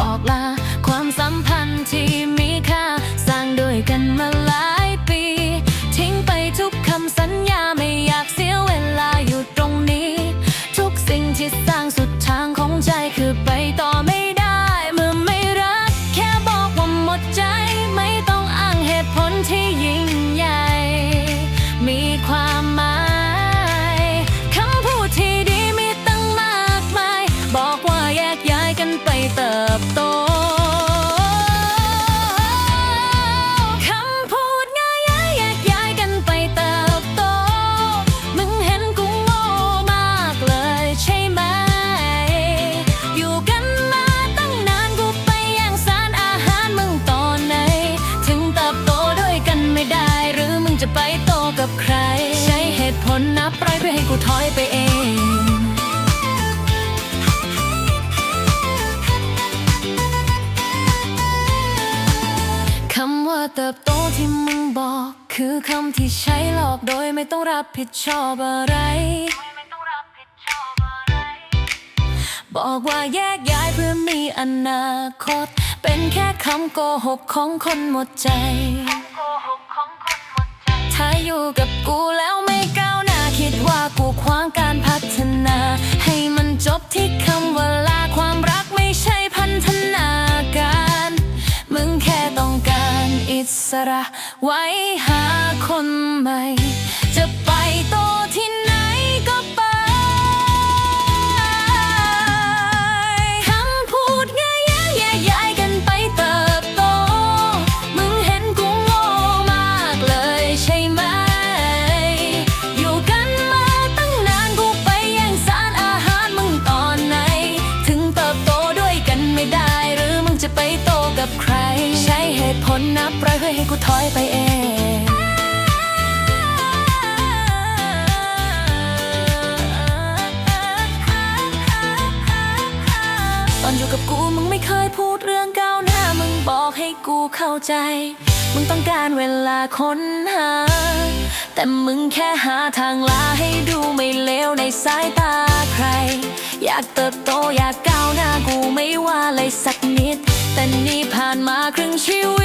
บอกลาความสัมพันธ์ที่มีันไปเติบโตคำพูดง่ายแยกย้ายกันไปเติบโต มึงเห็นกูโง่มากเลยใช่ไหม อยู่กันมาตั้งนานกูไปย่งสารอาหารมึงตอไหน ถึงเติบโตด้วยกันไม่ได้หรือมึงจะไปโตกับใคร ใช้เหตุผลนับร้อยเพื่อให้กูถอยไปเอง เติบโตที่มึงบอก คือคำที่ใช้หลอกโดยไม่ต้องรับผิดชอบอะไร บอกว่าแยกย้ายเพื่อมีอนาคต เป็นแค่คำโกหกของคนหมดใจ ถ้าอยู่กับกูแล้วไม่ก้าวหน้าคิดว่ากูขวางการพัฒนา ให้มันจบที่คำว่าลา สระไว้หาคนใหม่ จะไปต่อ ช้เหตุผลนับร้อยเพื่อให้กูถอยไปเองตอนอยู่กับกูมึงไม่เคยพูดเรื่องก้าวหน้า มึงบอกให้กูเข้าใจ มึงต้องการเวลาค้นหา แต่มึงแค่หาทางลาให้ดูไม่เลวในสายตาใคร อยากเติบโตอยากก้าวหน้ากูไม่ว่าเลยสักนิด แต่นี่ผ่านมาครึ่งชีวิต